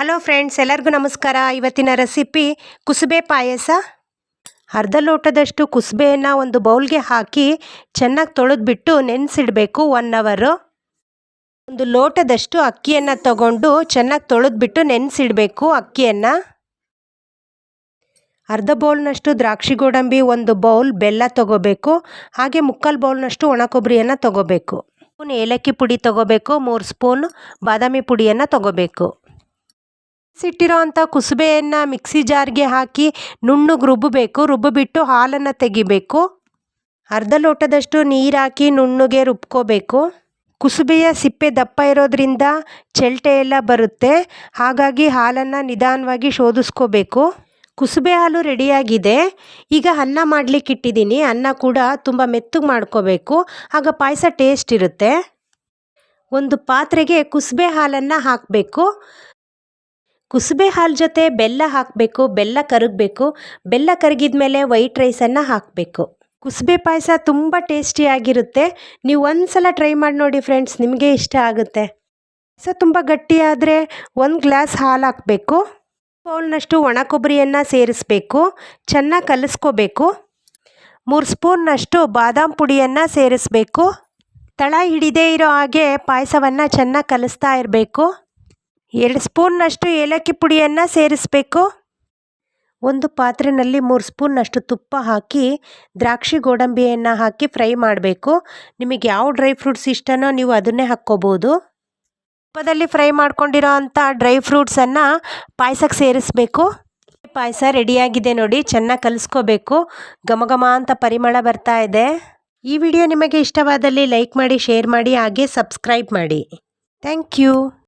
Hello friends ಎಲ್ಲರಿಗೂ ನಮಸ್ಕಾರ. ಇವತ್ತಿನ ರೆಸಿಪಿ ಕುಸುಬೆ ಪಾಯಸ. ಅರ್ಧ ಲೋಟದಷ್ಟು ಕುಸುಬೆಯನ್ನು ಒಂದು ಬೌಲ್ಗೆ ಹಾಕಿ ಚೆನ್ನಾಗಿ ತೊಳೆದ್ಬಿಟ್ಟು ನೆನೆಸಿಡಬೇಕು ಒನ್ ಅವರು ಒಂದು ಲೋಟದಷ್ಟು ಅಕ್ಕಿಯನ್ನು ತಗೊಂಡು ಚೆನ್ನಾಗಿ ತೊಳೆದ್ಬಿಟ್ಟು ನೆನೆಸಿಡಬೇಕು ಅಕ್ಕಿಯನ್ನು. ಅರ್ಧ ಬೌಲ್ನಷ್ಟು ದ್ರಾಕ್ಷಿ ಗೋಡಂಬಿ ಒಂದು ಬೌಲ್ ಬೆಲ್ಲ ತಗೋಬೇಕು. ಹಾಗೆ ಮುಕ್ಕಾಲು ಬೌಲ್ನಷ್ಟು ಒಣ ಕೊಬ್ಬರಿಯನ್ನು ತಗೋಬೇಕು ಏಲಕ್ಕಿ ಪುಡಿ ತಗೋಬೇಕು, ಮೂರು ಸ್ಪೂನ್ ಬಾದಾಮಿ ಪುಡಿಯನ್ನು ತಗೋಬೇಕು. ಸಿಟ್ಟಿರೋ ಅಂಥ ಕುಸುಬೆಯನ್ನು ಮಿಕ್ಸಿ ಜಾರ್ಗೆ ಹಾಕಿ ನುಣ್ಣಗೆ ರುಬ್ಬಬೇಕು. ರುಬ್ಬಿಬಿಟ್ಟು ಹಾಲನ್ನು ತೆಗಿಬೇಕು. ಅರ್ಧ ಲೋಟದಷ್ಟು ನೀರು ಹಾಕಿ ನುಣ್ಣಗೆ ರುಬ್ಕೋಬೇಕು. ಕುಸುಬೆಯ ಸಿಪ್ಪೆ ದಪ್ಪ ಇರೋದ್ರಿಂದ ಚೆಲ್ಟೆ ಎಲ್ಲ ಬರುತ್ತೆ. ಹಾಗಾಗಿ ಹಾಲನ್ನು ನಿಧಾನವಾಗಿ ಶೋಧಿಸ್ಕೋಬೇಕು. ಕುಸುಬೆ ಹಾಲು ರೆಡಿಯಾಗಿದೆ. ಈಗ ಅನ್ನ ಮಾಡ್ಲಿಕ್ಕೆ ಇಟ್ಟಿದ್ದೀನಿ. ಅನ್ನ ಕೂಡ ತುಂಬ ಮೆತ್ತಗೆ ಮಾಡ್ಕೋಬೇಕು. ಆಗ ಪಾಯಸ ಟೇಸ್ಟ್ ಇರುತ್ತೆ. ಒಂದು ಪಾತ್ರೆಗೆ ಕುಸುಬೆ ಹಾಲನ್ನು ಹಾಕಬೇಕು. ಕುಸುಬೆ ಹಾಲು ಜೊತೆ ಬೆಲ್ಲ ಹಾಕಬೇಕು, ಬೆಲ್ಲ ಕರಗಬೇಕು, ಬೆಲ್ಲ ಕರಗಿದ ಮೇಲೆ ವೈಟ್ ರೈಸನ್ನು ಹಾಕಬೇಕು. ಕುಸುಬೆ ಪಾಯಸ ತುಂಬ ಟೇಸ್ಟಿಯಾಗಿರುತ್ತೆ ನೀವು ಒಂದು ಸಲ ಟ್ರೈ ಮಾಡಿ ನೋಡಿ ಫ್ರೆಂಡ್ಸ್ ನಿಮಗೆ ಇಷ್ಟ ಆಗುತ್ತೆ. ಪಾಯಸ ತುಂಬ ಗಟ್ಟಿಯಾದರೆ ಒಂದು ಗ್ಲಾಸ್ ಹಾಲು ಹಾಕಬೇಕು. ಬೌಲ್ನಷ್ಟು ಒಣ ಕೊಬ್ಬರಿಯನ್ನು ಸೇರಿಸಬೇಕು. ಚೆನ್ನಾಗಿ ಕಲಿಸ್ಕೋಬೇಕು. ಮೂರು ಸ್ಪೂನ್ನಷ್ಟು ಬಾದಾಮ್ ಪುಡಿಯನ್ನು ಸೇರಿಸಬೇಕು. ತಳ ಹಿಡಿದೇ ಇರೋ ಹಾಗೆ ಪಾಯಸವನ್ನು ಚೆನ್ನಾಗಿ ಕಲಿಸ್ತಾ ಇರಬೇಕು. ಎರಡು ಸ್ಪೂನ್ನಷ್ಟು ಏಲಕ್ಕಿ ಪುಡಿಯನ್ನು ಸೇರಿಸಬೇಕು. ಒಂದು ಪಾತ್ರೆಯಲ್ಲಿ ಮೂರು ಸ್ಪೂನ್ನಷ್ಟು ತುಪ್ಪ ಹಾಕಿ, ದ್ರಾಕ್ಷಿ ಗೋಡಂಬಿಯನ್ನು ಹಾಕಿ ಫ್ರೈ ಮಾಡಬೇಕು. ನಿಮಗೆ ಯಾವ ಡ್ರೈ ಫ್ರೂಟ್ಸ್ ಇಷ್ಟನೋ ನೀವು ಅದನ್ನೇ ಹಾಕ್ಕೋಬೋದು. ತುಪ್ಪದಲ್ಲಿ ಫ್ರೈ ಮಾಡ್ಕೊಂಡಿರೋ ಅಂಥ ಡ್ರೈ ಫ್ರೂಟ್ಸನ್ನು ಪಾಯಸಕ್ಕೆ ಸೇರಿಸಬೇಕು. ಪಾಯಸ ರೆಡಿಯಾಗಿದೆ ನೋಡಿ, ಚೆನ್ನಾಗಿ ಕಲಿಸ್ಕೋಬೇಕು. ಘಮ ಅಂತ ಪರಿಮಳ ಬರ್ತಾ ಇದೆ. ಈ ವಿಡಿಯೋ ನಿಮಗೆ ಇಷ್ಟವಾದಲ್ಲಿ ಲೈಕ್ ಮಾಡಿ, ಶೇರ್ ಮಾಡಿ, ಹಾಗೆ ಸಬ್ಸ್ಕ್ರೈಬ್ ಮಾಡಿ. Thank you.